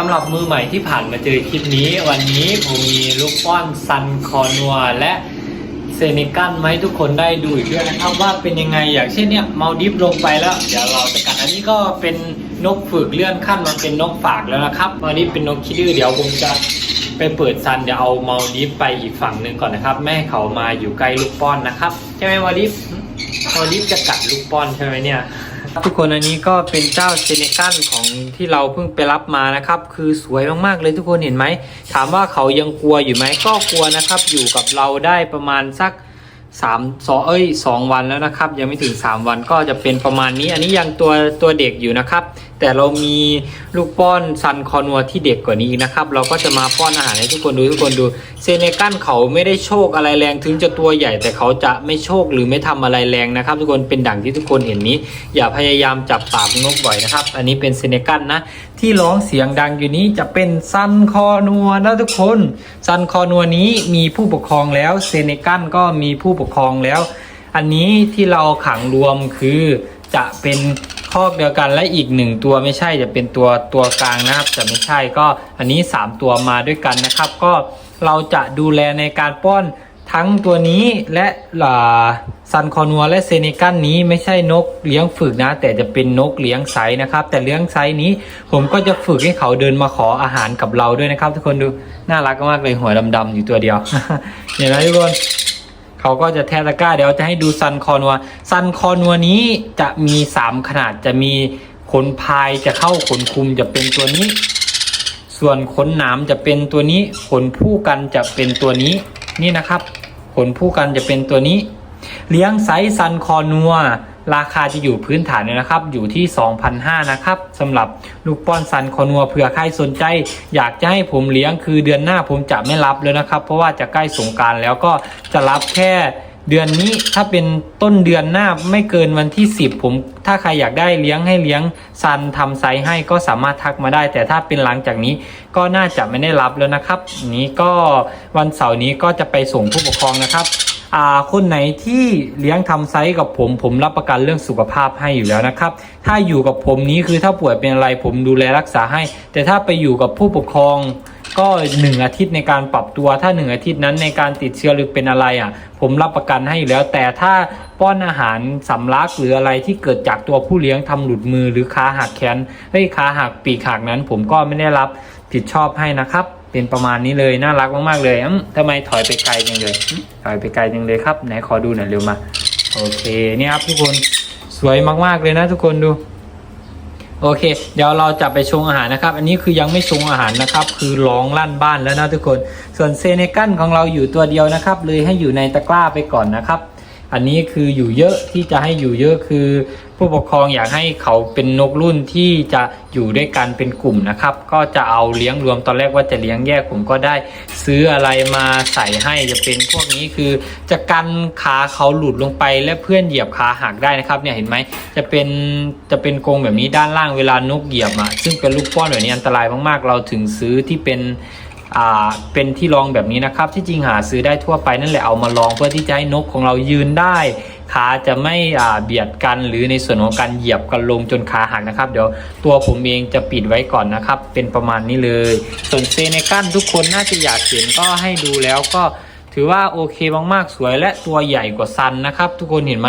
สำหรับมือใหม่ที่ผ่านมาเจอคลิปนี้ วันนี้ผมมีลูกป้อนซันคอนัวและเซเนกันมาให้ทุกคนได้ดูอีกด้วยนะครับว่าเป็นยังไงอย่างเช่นเนี่ยเมาดิฟลงไปแล้ว เดี๋ยวเราจะกันอันนี้ก็เป็นนกฝึกเลื่อนขั้นมาเป็นนกฝากแล้วนะครับวันนี้เป็นนกคิดดื้อเดี๋ยวผมจะไปเปิดซันเดี๋ยวเอาเมาดิฟไปอีกฝั่งหนึ่งก่อนนะครับแม่ให้เขามาอยู่ใกล้ลูกป้อนนะครับใช่ไหมมาดิฟมาดิฟจะกัดลูกป้อนใช่ไหมเนี่ย ทุกคนอันนี้ก็เป็นเจ้าเซเนกันของที่เราเพิ่งไปรับมานะครับ คือสวยมากๆเลยทุกคนเห็นไหม ถามว่าเขายังกลัวอยู่ไหมก็กลัวนะครับ อยู่กับเราได้ประมาณสักสามสองเอ้ยสองวันแล้วนะครับ ยังไม่ถึง 3 วันก็จะเป็นประมาณนี้ อันนี้ยังตัวตัวเด็กอยู่นะครับแต่เรามีลูกป้อนซันคอนัวที่เด็กกว่านี้อีกนะครับ เราก็จะมาป้อนอาหารให้ทุกคนดูทุกคนดูเซเนกันเขาไม่ได้โชคอะไรแรงถึงจะตัวใหญ่ แต่เขาจะไม่โชคหรือไม่ทำอะไรแรงนะครับ ทุกคนเป็นดั่งที่ทุกคนเห็นนี้ อย่าพยายามจับปากนกบ่อยนะครับ อันนี้เป็นเซเนกันนะ ที่ร้องเสียงดังอยู่นี้จะเป็นซันคอนัวนะทุกคนซันคอนัวนี้มีผู้ปกครองแล้วเซเนกันก็มีผู้ปกครองแล้ว อันนี้ที่เราขังรวมคือจะเป็น คอกเดียวกันและอีกหนึ่งตัวไม่ใช่จะเป็นตัวตัวกลางนะครับจะไม่ใช่ก็อันนี้ 3 ตัวมาด้วยกันนะครับ ก็เราจะดูแลในการป้อนทั้งตัวนี้และซันคอนัวและเซเนกันนี้ไม่ใช่นกเลี้ยงฝึกนะ แต่จะเป็นนกเลี้ยงไซส์นะครับ แต่เลี้ยงไซส์นี้ผมก็จะฝึกให้เขาเดินมาขออาหารกับเราด้วยนะครับ ทุกคนดูน่ารักมากเลยหัวดำๆอยู่ตัวเดียวเห็นไหมทุกคน เขาก็จะแทะตะกร้าเดี๋ยวจะให้ดูซันคอนัวซันคอนัวนี้จะมี 3 ขนาดจะมีขนพายจะเข้าขนคุมจะเป็นตัวนี้ ส่วนขนหนามจะเป็นตัวนี้ ขนผู้กันจะเป็นตัวนี้นี่นะครับ ขนผู้กันจะเป็นตัวนี้ เลี้ยงไซส์ซันคอนัว ราคาจะอยู่พื้นฐานเลยนะครับ อยู่ที่ 2,500นะครับสำหรับลูกป้อนซันคอนัวเผื่อใครสนใจ อยากจะให้ผมเลี้ยงคือเดือนหน้าผมจะไม่รับแล้วนะครับ เพราะว่าจะใกล้สงการแล้วก็จะรับแค่เดือนนี้ถ้าเป็นต้นเดือนหน้าไม่เกินวันที่ 10 ผม ถ้าใครอยากได้เลี้ยงให้เลี้ยงซันทำไซส์ให้ก็สามารถทักมาได้ แต่ถ้าเป็นหลังจากนี้ก็น่าจะไม่ได้รับแล้วนะครับ นี้ก็วันเสาร์นี้ก็จะไปส่งผู้ปกครองนะครับ อ่าคนไหนที่เลี้ยงทำไซส์กับผม ผมรับประกันเรื่องสุขภาพให้อยู่แล้วนะครับ ถ้าอยู่กับผมนี้คือถ้าป่วยเป็นอะไรผมดูแลรักษาให้ แต่ถ้าไปอยู่กับผู้ปกครองก็หนึ่งอาทิตย์ในการปรับตัวถ้าหนึ่งอาทิตย์นั้นในการติดเชื้อหรือเป็นอะไรอะ ผมรับประกันให้อยู่แล้ว แต่ถ้าป้อนอาหารสำลักหรืออะไรที่เกิดจากตัวผู้เลี้ยงทำหลุดมือหรือขาหักแขนเฮ้ยขาหักปีกหักนั้น ผมก็ไม่ได้รับผิดชอบให้นะครับ เป็นประมาณนี้เลยน่ารักมากๆเลยทำไมถอยไปไกลจังเลยถอยไปไกลจังเลยครับไหนขอดูหน่อยเร็วมา โอเคเนี่ยครับทุกคนสวยมากๆเลยนะทุกคนดูโอเค เดี๋ยวเราจะไปชงอาหารนะครับ อันนี้คือยังไม่ชงอาหารนะครับ คือร้องลั่นบ้านแล้วนะทุกคน ส่วนเซเนกันของเราอยู่ตัวเดียวนะครับ เลยให้อยู่ในตะกร้าไปก่อนนะครับ อันนี้คืออยู่เยอะที่จะให้อยู่เยอะคือ ผู้ปกครองอยากให้เขาเป็นนกรุ่นที่จะอยู่ด้วยกันเป็นกลุ่มนะครับ ก็จะเอาเลี้ยงรวมตอนแรกว่าจะเลี้ยงแยกผมก็ได้ ซื้ออะไรมาใส่ให้จะเป็นพวกนี้คือจะกันขาเขาหลุดลงไปและเพื่อนเหยียบขาหักได้นะครับเนี่ยเห็นไหมจะเป็นจะเป็นกรงแบบนี้ด้านล่างเวลานกเหยียบอะซึ่งเป็นลูกป้อนแบบนี้อันตรายมากๆ เราถึงซื้อที่เป็น เป็นที่รองแบบนี้นะครับ ที่จริงหาซื้อได้ทั่วไปนั่นแหละเอามาลองเพื่อที่จะให้นกของเรายืนได้ ขาจะไม่เบียดกันหรือในส่วนของการเหยียบกันลงจนขาหักนะครับ เดี๋ยวตัวผมเองจะปิดไว้ก่อนนะครับ เป็นประมาณนี้เลย ส่วนเซเนกันทุกคนน่าจะอยากเห็นก็ให้ดูแล้วก็ถือว่าโอเคมากๆสวยและตัวใหญ่กว่าซันนะครับ ทุกคนเห็นไหม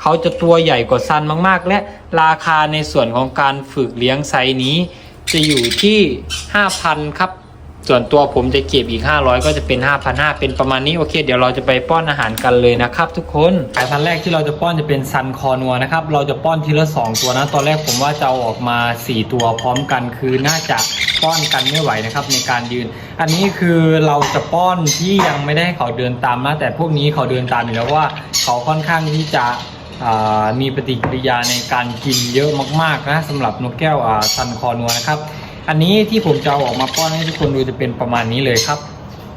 เขาจะตัวใหญ่กว่าซันมากๆ และราคาในส่วนของการฝึกเลี้ยงไซนี้ จะอยู่ที่ 5,000 ครับ ส่วนตัวผมจะเก็บอีก 500 ก็จะเป็น 5,500 เป็นประมาณนี้โอเค เดี๋ยวเราจะไปป้อนอาหารกันเลยนะครับทุกคนสายพันธุ์แรกที่เราจะป้อนจะเป็นซันคอนัวนะครับเราจะป้อนทีละ 2 ตัวนะ ตอนแรกผมว่าจะเอาออกมา 4 ตัวพร้อมกันคือน่าจะป้อนกันไม่ไหวนะครับในการยืน อันนี้คือเราจะป้อนที่ยังไม่ได้ให้เขาเดินตามนะแต่พวกนี้เขาเดินตามอยู่แล้วว่า เขาค่อนข้างที่จะมีปฏิกิริยาในการกินเยอะมากๆนะสำหรับนกแก้วซันคอนัวนะครับ อันนี้ที่ผมจะเอาออกมาป้อนให้ทุกคนดูจะเป็นประมาณนี้เลยครับ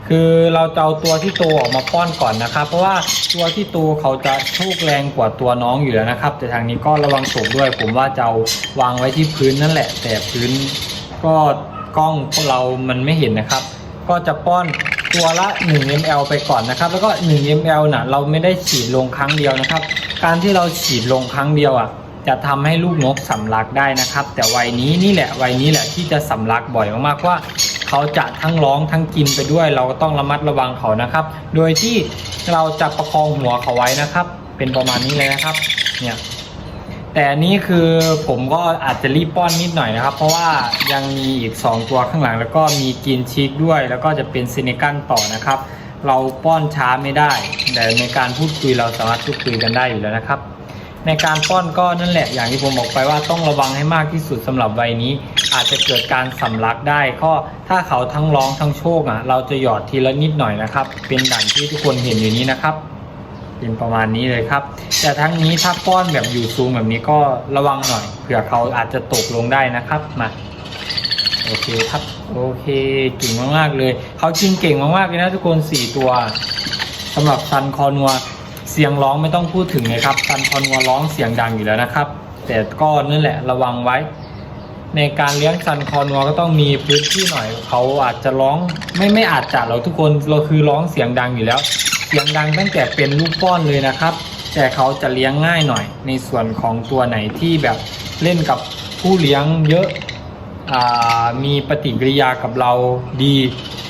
คือเราจะเอาตัวที่โตออกมาป้อนก่อนนะครับ เพราะว่าตัวที่โตเขาจะโชกแรงกว่าตัวน้องอยู่แล้วนะครับ แต่ทางนี้ก็ระวังตกด้วย ผมว่าจะเอาวางไว้ที่พื้นนั่นแหละ แต่พื้นก็กล้องพวกเรามันไม่เห็นนะครับ ก็จะป้อนตัวละ 1 ml ไปก่อนนะครับ แล้วก็ 1 ml น่ะเราไม่ได้ฉีดลงครั้งเดียวนะครับ การที่เราฉีดลงครั้งเดียวอะ จะทำให้ลูกนกสำลักได้นะครับ แต่วัยนี้นี่แหละวัยนี้แหละที่จะสำลักบ่อยมากๆว่า เขาจะทั้งร้องทั้งกินไปด้วย เราก็ต้องระมัดระวังเขานะครับ โดยที่เราจะประคองหัวเขาไว้นะครับ เป็นประมาณนี้เลยนะครับเนี่ยแต่นี้คือผมก็อาจจะรีบป้อนนิดหน่อยนะครับ เพราะว่ายังมีอีก 2 ตัวข้างหลัง แล้วก็มีกินชิกด้วย แล้วก็จะเป็นซินิกันต่อนะครับ เราป้อนช้าไม่ได้ แต่ในการพูดคุยเราสามารถพูดคุยกันได้อยู่แล้วนะครับ ในการป้อนก็นั่นแหละอย่างที่ผมบอกไปว่าต้องระวังให้มากที่สุดสำหรับวัยนี้ อาจจะเกิดการสำลักได้ก็ถ้าเขาทั้งร้องทั้งโชคอะ เราจะหยอดทีละนิดหน่อยนะครับ เป็นดั่งที่ทุกคนเห็นอยู่นี้นะครับ เป็นประมาณนี้เลยครับ แต่ทั้งนี้ถ้าป้อนแบบอยู่สูงแบบนี้ก็ระวังหน่อยเผื่อเขาอาจจะตกลงได้นะครับมาโอเคครับโอเคเก่งมากๆเลย เขากินเก่งมากๆเลยนะทุกคนสี่ตัวสำหรับซันคอนัว เสียงร้องไม่ต้องพูดถึงเลยครับซันคอนัวร้องเสียงดังอยู่แล้วนะครับ แต่ก็นั่นแหละระวังไว้ ในการเลี้ยงซันคอนัวก็ต้องมีพื้นที่หน่อย เขาอาจจะร้องไม่ไม่อาจจะเราทุกคนเราคือร้องเสียงดังอยู่แล้ว เสียงดังตั้งแต่เป็นลูกป้อนเลยนะครับ แต่เขาจะเลี้ยงง่ายหน่อย ในส่วนของตัวไหนที่แบบเล่นกับผู้เลี้ยงเยอะอมีปฏิกิริยากับเราดี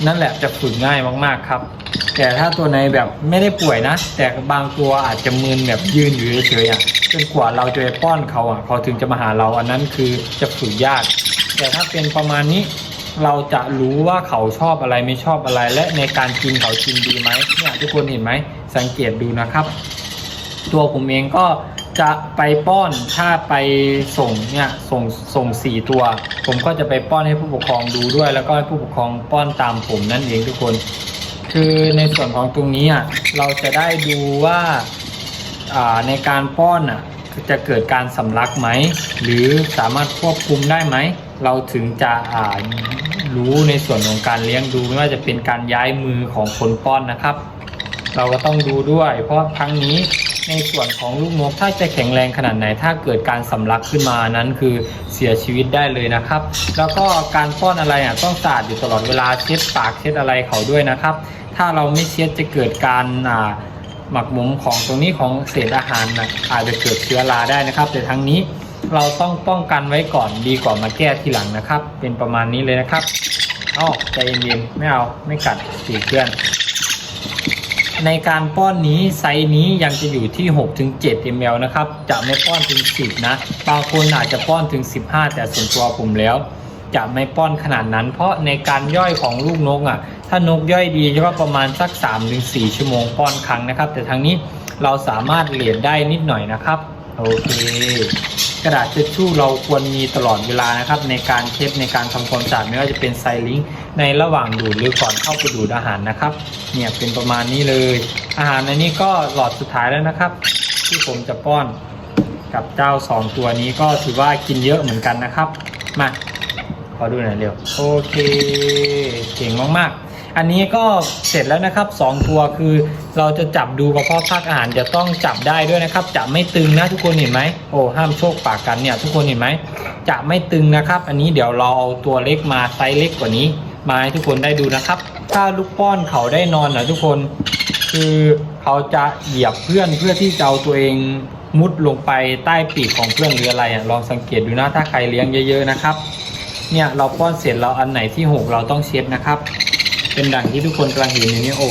นั่นแหละจะฝึกง่ายมาก ๆ ครับ แต่ถ้าตัวไหนแบบไม่ได้ป่วยนะ แต่บางตัวอาจจะมึนแบบยืนอยู่เฉยๆอะจนกว่าเราจะไปป้อนเขาอะเขาถึงจะมาหาเราอันนั้นคือจะฝึกยาก แต่ถ้าเป็นประมาณนี้เราจะรู้ว่าเขาชอบอะไรไม่ชอบอะไร และในการกินเขากินดีไหมเนี่ยทุกคนเห็นไหมสังเกตดูนะครับ ตัวผมเองก็จะไปป้อนถ้าไปส่งเนี่ยส่งส่งสี่ตัว ผมก็จะไปป้อนให้ผู้ปกครองดูด้วย แล้วก็ให้ผู้ปกครองป้อนตามผมนั่นเองทุกคน คือในส่วนของตรงนี้อะเราจะได้ดูว่าอ่าในการป้อนอะจะเกิดการสำลักไหม หรือสามารถควบคุมได้ไหม เราถึงจะอ่ารู้ในส่วนของการเลี้ยงดูไม่ว่าจะเป็นการย้ายมือของคนป้อนนะครับ เราก็ต้องดูด้วย เพราะครั้งนี้ในส่วนของลูกนกถ้าจะแข็งแรงขนาดไหน ถ้าเกิดการสำลักขึ้นมานั้นคือเสียชีวิตได้เลยนะครับ แล้วก็การป้อนอะไรอะต้องสะอาดอยู่ตลอดเวลาเช็ดปากเช็ดอะไรเขาด้วยนะครับ ถ้าเราไม่เช็ดจะเกิดการอ่าหมักหมมของตรงนี้ของเศษอาหารนะอาจจะเกิดเชื้อราได้นะครับ แต่ทั้งนี้เราต้องป้องกันไว้ก่อนดีกว่ามาแก้ทีหลังนะครับ เป็นประมาณนี้เลยนะครับอ้าวใจเย็นๆไม่เอาไม่กัดสีเพื่อน ในการป้อนนี้ไซส์นี้ยังจะอยู่ที่ 6-7 ml นะครับ จะไม่ป้อนถึง 10 นะ บางคนอาจจะป้อนถึง 15 แต่ส่วนตัวผมแล้ว จะไม่ป้อนขนาดนั้น เพราะในการย่อยของลูกนกอะถ้านกย่อยดีก็ประมาณสัก 3-4 ชั่วโมงป้อนครั้งนะครับ แต่ทางนี้เราสามารถเหลดได้นิดหน่อยนะครับโอเคกระดาษเช็ดชู่เราควรมีตลอดเวลานะครับ ในการเช็ดในการทำความสะอาดไม่ว่าจะเป็นไซลิงในระหว่างดูดหรือก่อนเข้าไปดูดอาหารนะครับ เนี่ยเป็นประมาณนี้เลย อาหารในนี้ก็หลอดสุดท้ายแล้วนะครับ ที่ผมจะป้อนกับเจ้าสองตัวนี้ก็ถือว่ากินเยอะเหมือนกันนะครับ มา อดูหน่อยเร็ว โอเค เก่งมากๆ อันนี้ก็เสร็จแล้วนะครับสองตัวคือเราจะจับดูกระเพาะภาคอาหารจะต้องจับได้ด้วยนะครับ จะไม่ตึงนะทุกคนเห็นไหมโอ้ห้ามโชคปากกันเนี่ย ทุกคนเห็นไหมจะไม่ตึงนะครับ อันนี้เดี๋ยวเราเอาตัวเล็กมาไซส์เล็กกว่านี้ มาให้ทุกคนได้ดูนะครับ ถ้าลูกป้อนเขาได้นอนนะทุกคนคือเขาจะเหยียบเพื่อนเพื่อที่จะเอาตัวเองมุดลงไปใต้ปีกของเพื่อนหรืออะไรอะลองสังเกตดูนะถ้าใครเลี้ยงเยอะ ๆ นะครับ เนี่ยเราป้อนเสร็จเราอันไหนที่หกเราต้องเช็ดนะครับ เป็นดังที่ทุกคนกำลังเห็นอยู่นี่โอ้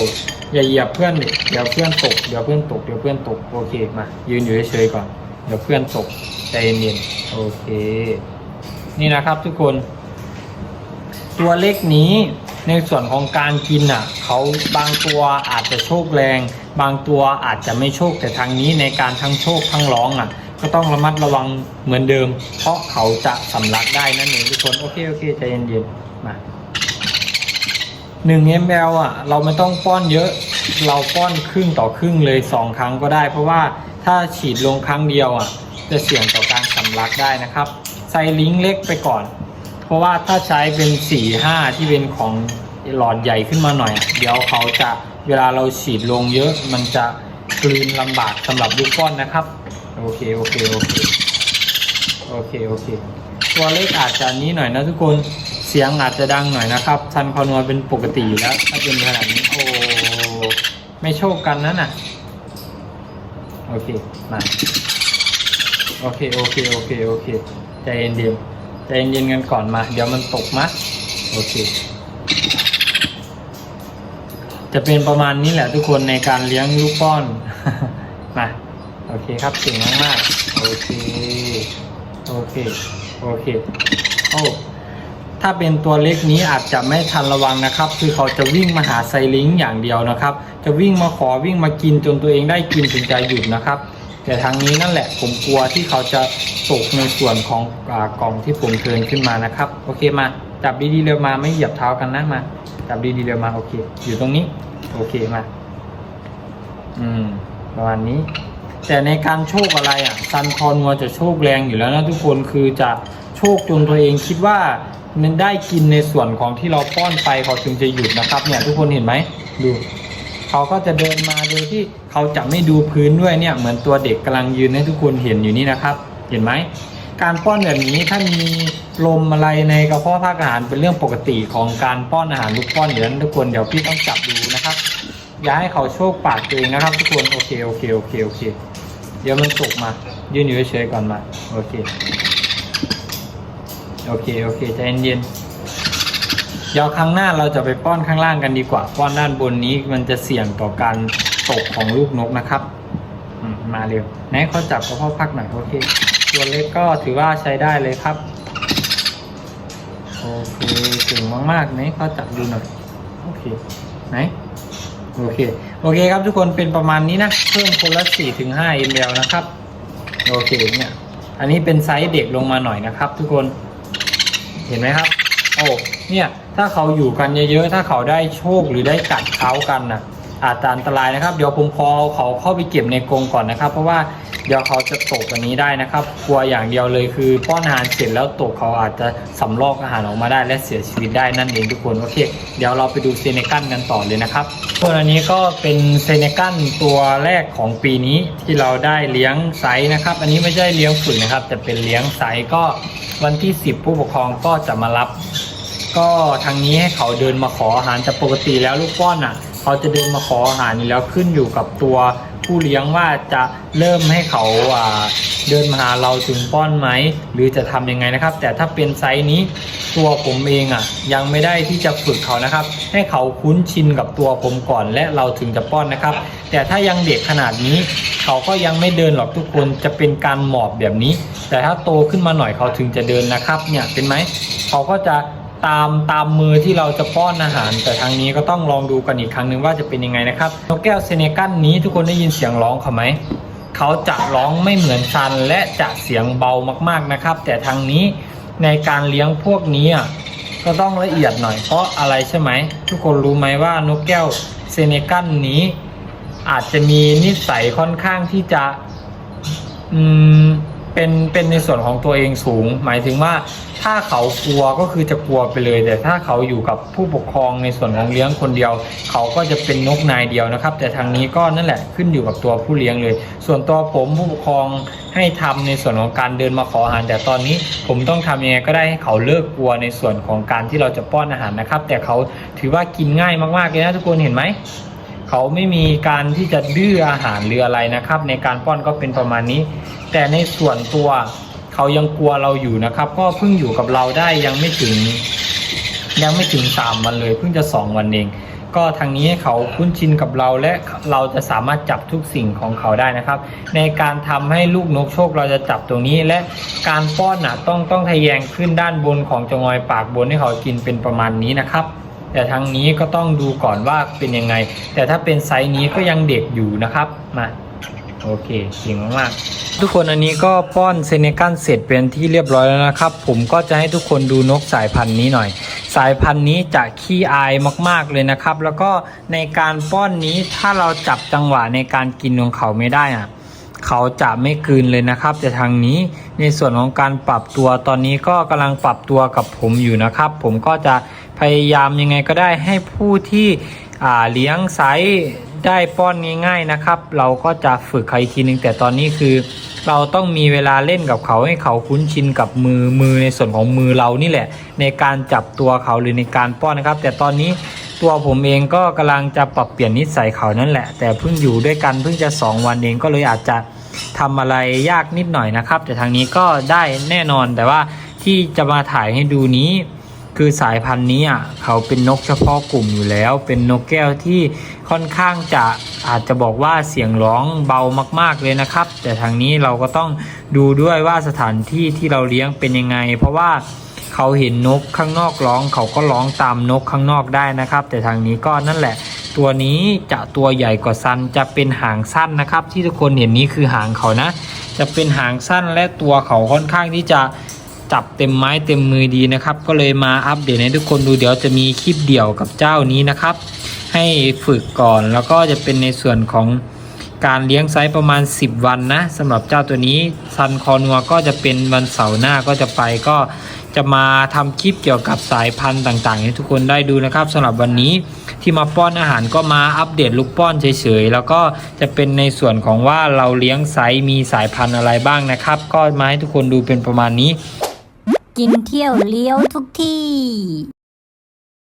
อย่าเหยียบเพื่อนเดี๋ยวเพื่อนตกเดี๋ยวเพื่อนตกเดี๋ยวเพื่อนตกโอเคมา ยืนอยู่เฉยๆก่อนเดี๋ยวเพื่อนตกใจเย็นโอเค นี่นะครับทุกคน ตัวเล็กนี้ในส่วนของการกินอะเขาบางตัวอาจจะโชคแรง บางตัวอาจจะไม่โชคแต่ทางนี้ในการทั้งโชคทั้งร้องอะ ก็ต้องระมัดระวังเหมือนเดิม เพราะเขาจะสำลักได้นั่นเองทุกคนโอเคโอเคใจเย็นๆมาหนึ่ง ml อะ เราไม่ต้องป้อนเยอะ เราป้อนครึ่งต่อครึ่งเลยสองครั้งก็ได้ เพราะว่าถ้าฉีดลงครั้งเดียวอะ จะเสี่ยงต่อการสำลักได้นะครับ ใส่ลิงก์เล็กไปก่อน เพราะว่าถ้าใช้เป็น4ี่ห้าที่เป็นของหลอดใหญ่ขึ้นมาหน่อย เดี๋ยวเขาจะเวลาเราฉีดลงเยอะมันจะกลืนลำบากสำหรับลูกก้อนนะครับ โอเคโอเคโอเคโอเคโอเคตัวเล็กอาจจะนี้หน่อยนะทุกคนเสียงอาจจะดังหน่อยนะครับทันคอนวเป็นปกติอยู่แล้ว ถ้าเป็นขนาดนี้โอ้ไม่โชคกันนั่นน่ะโอเคมาโอเคโอเคโอเคโอเคใจเย็นเย็นๆใจเย็นกันก่อนมา เดี๋ยวมันตกมะโอเค จะเป็นประมาณนี้แหละทุกคนในการเลี้ยงลูกป้อนมา โอเคครับเก่งมากๆโอเค โอเค โอเค โอ้ถ้าเป็นตัวเล็กนี้อาจจะไม่ทันระวังนะครับ คือเขาจะวิ่งมาหาไซลิงอย่างเดียวนะครับ จะวิ่งมาขอวิ่งมากินจนตัวเองได้กินถึงจะหยุดนะครับ แต่ทางนี้นั่นแหละผมกลัวที่เขาจะตกในส่วนของอกล่องที่ผมเทิร์นขึ้นมานะครับ โอเคมา จับดีๆเร็วมาไม่เหยียบเท้ากันนะมา จับดีๆเร็วมาโอเค อยู่ตรงนี้ โอเคมา อืม ประมาณนี้ แต่ในการโชคอะไรอะซันคอนัวจะโชคแรงอยู่แล้วนะทุกคนคือจะโชคจนตัวเองคิดว่ามันได้กินในส่วนของที่เราป้อนไปเขาถึงจะหยุดนะครับเนี่ยทุกคนเห็นไหมดูเขาก็จะเดินมาโดยที่เขาจะไม่ดูพื้นด้วยเนี่ยเหมือนตัวเด็กกำลังยืนให้ทุกคนเห็นอยู่นี่นะครับ เห็นไหมการป้อนแบบนี้ถ้ามีลมอะไรในกระเพาะภาคอาหารเป็นเรื่องปกติของการป้อนอาหารลูกป้อนเดี๋ยวนั้นทุกคนเดี๋ยวพี่ต้องจับดูนะครับ อย่าให้เขาโชคปากเองนะครับ ทุกคนโอเคโอเคโอเคโอเค เดี๋ยวมันตกมา ยืนอยู่เฉยๆก่อนมา โอเค โอเค โอเคใจเย็นๆเดี๋ยวครั้งหน้าเราจะไปป้อนข้างล่างกันดีกว่า ป้อนด้านบนนี้มันจะเสี่ยงต่อการตกของลูกนกนะครับมมาเร็วไหนเขาจับกระเพาะพักหน่อยโอเคตัวเล็กก็ถือว่าใช้ได้เลยครับ โอเคเก่งมากๆไหนเขาจับดูหน่อย โอเค ไหน โอเค โอเคครับทุกคนเป็นประมาณนี้นะ เพิ่มคนละสี่ถึงห้าอินะครับ โอเคเนี่ย อันนี้เป็นไซส์เด็กลงมาหน่อยนะครับ ทุกคน เห็นไหมครับ โอ้ เนี่ย ถ้าเขาอยู่กันเยอะๆ ถ้าเขาได้โชคหรือได้กัดเขากันนะอาจจะอันตรายนะครับ เดี๋ยวผมขอเอาเขาเข้าไปเก็บในกรงก่อนนะครับ เพราะว่า เดี๋ยวเขาจะตกอันนี้ได้นะครับ กลัวอย่างเดียวเลยคือป้อนอาหารเสร็จแล้วตกเขาอาจจะสำลอกอาหารออกมาได้และเสียชีวิตได้นั่นเองทุกคนโอเคเดี๋ยวเราไปดูเซเนกันกันต่อเลยนะครับส่วน,นี้ก็เป็นเซเนกันตัวแรกของปีนี้ที่เราได้เลี้ยงไซส์นะครับ อันนี้ไม่ใช่เลี้ยงฝึกนะครับ แต่เป็นเลี้ยงไซส์ก็วันที่ 10 ผู้ปกครองก็จะมารับ ก็ทางนี้ให้เขาเดินมาขออาหารแต่ปกติแล้วลูกป้อนอะ เขาจะเดินมาขออาหารแล้วขึ้นอยู่กับตัว ผู้เลี้ยงว่าจะเริ่มให้เขาาเดินมาหาเราถึงป้อนไหม หรือจะทำยังไงนะครับ แต่ถ้าเป็นไซส์นี้ตัวผมเองอะ ยังไม่ได้ที่จะฝึกเขานะครับ ให้เขาคุ้นชินกับตัวผมก่อนและเราถึงจะป้อนนะครับ แต่ถ้ายังเด็กขนาดนี้ เขาก็ยังไม่เดินหรอกทุกคนจะเป็นการหมอบแบบนี้ แต่ถ้าโตขึ้นมาหน่อยเขาถึงจะเดินนะครับเนี่ยเป็นไหมเขาก็จะ ตามตามมือที่เราจะป้อนอาหาร แต่ทางนี้ก็ต้องลองดูกันอีกครั้งหนึ่งว่าจะเป็นยังไงนะครับนกแก้วเซเนกันนี้ทุกคนได้ยินเสียงร้องเขาไหมเขาจะร้องไม่เหมือนซันและจะเสียงเบามากๆนะครับ แต่ทางนี้ในการเลี้ยงพวกนี้อะก็ต้องละเอียดหน่อยเพราะอะไรใช่ไหมทุกคนรู้ไหมว่านกแก้วเซเนกันนี้ อาจจะมีนิสัยค่อนข้างที่จะ อืม เป็นเป็นในส่วนของตัวเองสูง หมายถึงว่าถ้าเขากลัวก็คือจะกลัวไปเลย แต่ถ้าเขาอยู่กับผู้ปกครองในส่วนของเลี้ยงคนเดียว เขาก็จะเป็นนกนายเดียวนะครับ แต่ทางนี้ก็นั่นแหละขึ้นอยู่กับตัวผู้เลี้ยงเลย ส่วนตัวผมผู้ปกครองให้ทำในส่วนของการเดินมาขออาหาร แต่ตอนนี้ผมต้องทำยังไงก็ได้ให้เขาเลิกกลัวในส่วนของการที่เราจะป้อนอาหารนะครับ แต่เขาถือว่ากินง่ายมากๆเลยนะทุกคนเห็นไหม เขาไม่มีการที่จะดื้ออาหารหรืออะไรนะครับ ในการป้อนก็เป็นประมาณนี้ แต่ในส่วนตัวเขายังกลัวเราอยู่นะครับ ก็เพิ่งอยู่กับเราได้ยังไม่ถึง ยังไม่ถึงสามวันเลย เพิ่งจะสองวันเอง ก็ทางนี้เขาคุ้นชินกับเราและเราจะสามารถจับทุกสิ่งของเขาได้นะครับ ในการทำให้ลูกนกโชคเราจะจับตรงนี้และการป้อนน่ะต้องต้องทะแยงขึ้นด้านบนของจงอยปากบนให้เขากินเป็นประมาณนี้นะครับ แต่ทางนี้ก็ต้องดูก่อนว่าเป็นยังไง แต่ถ้าเป็นไซส์นี้ก็ยังเด็กอยู่นะครับมาโอเคเก่งมากๆทุกคนอันนี้ก็ป้อนเซเนกันเสร็จเป็นที่เรียบร้อยแล้วนะครับ ผมก็จะให้ทุกคนดูนกสายพันธุ์นี้หน่อย สายพันธุ์นี้จะขี้อายมากๆเลยนะครับ แล้วก็ในการป้อนนี้ถ้าเราจับจังหวะในการกินของเขาไม่ได้อะเขาจะไม่กลืนเลยนะครับ แต่ทางนี้ในส่วนของการปรับตัวตอนนี้ก็กำลังปรับตัวกับผมอยู่นะครับ ผมก็จะ พยายามยังไงก็ได้ให้ผู้ที่เลี้ยงไซส์ได้ป้อนง่ายๆนะครับ เราก็จะฝึกเขาอีกทีนึงแต่ตอนนี้คือ เราต้องมีเวลาเล่นกับเขาให้เขาคุ้นชินกับมือมือในส่วนของมือเรานี่แหละ ในการจับตัวเขาหรือในการป้อนนะครับ แต่ตอนนี้ตัวผมเองก็กำลังจะปรับเปลี่ยนนิสัยเขานั่นแหละ แต่เพิ่งอยู่ด้วยกันเพิ่งจะ 2 วันเองก็เลยอาจจะทำอะไรยากนิดหน่อยนะครับ แต่ทางนี้ก็ได้แน่นอนแต่ว่าที่จะมาถ่ายให้ดูนี้ คือสายพันธุ์นี้อะเขาเป็นนกเฉพาะกลุ่มอยู่แล้ว เป็นนกแก้วที่ค่อนข้างจะอาจจะบอกว่าเสียงร้องเบามาก ๆเลยนะครับ แต่ทางนี้เราก็ต้องดูด้วยว่าสถานที่ที่เราเลี้ยงเป็นยังไง เพราะว่าเขาเห็นนกข้างนอกร้อง เขาก็ร้องตามนกข้างนอกได้นะครับ แต่ทางนี้ก็นั่นแหละ ตัวนี้จะตัวใหญ่กว่าซันจะเป็นหางสั้นนะครับ ที่ทุกคนเห็นนี้คือหางเขานะ จะเป็นหางสั้นและตัวเขาค่อนข้างที่จะ จับเต็มไม้เต็มมือดีนะครับ ก็เลยมาอัปเดตให้ทุกคนดูเดี๋ยวจะมีคลิปเดี่ยวกับเจ้านี้นะครับ ให้ฝึกก่อนแล้วก็จะเป็นในส่วนของการเลี้ยงไซส์ประมาณ 10 วันนะสำหรับเจ้าตัวนี้ซันคอนัวก็จะเป็นวันเสาร์หน้าก็จะไปก็จะมาทำคลิปเกี่ยวกับสายพันธุ์ต่างๆ ให้ทุกคนได้ดูนะครับสำหรับวันนี้ที่มาป้อนอาหารก็มาอัปเดตลูกป้อนเฉยๆ แล้วก็จะเป็นในส่วนของว่าเราเลี้ยงไซส์มีสายพันธุ์อะไรบ้างนะครับ ก็มาให้ทุกคนดูเป็นประมาณนี้ กินเที่ยวเลี้ยวทุกที่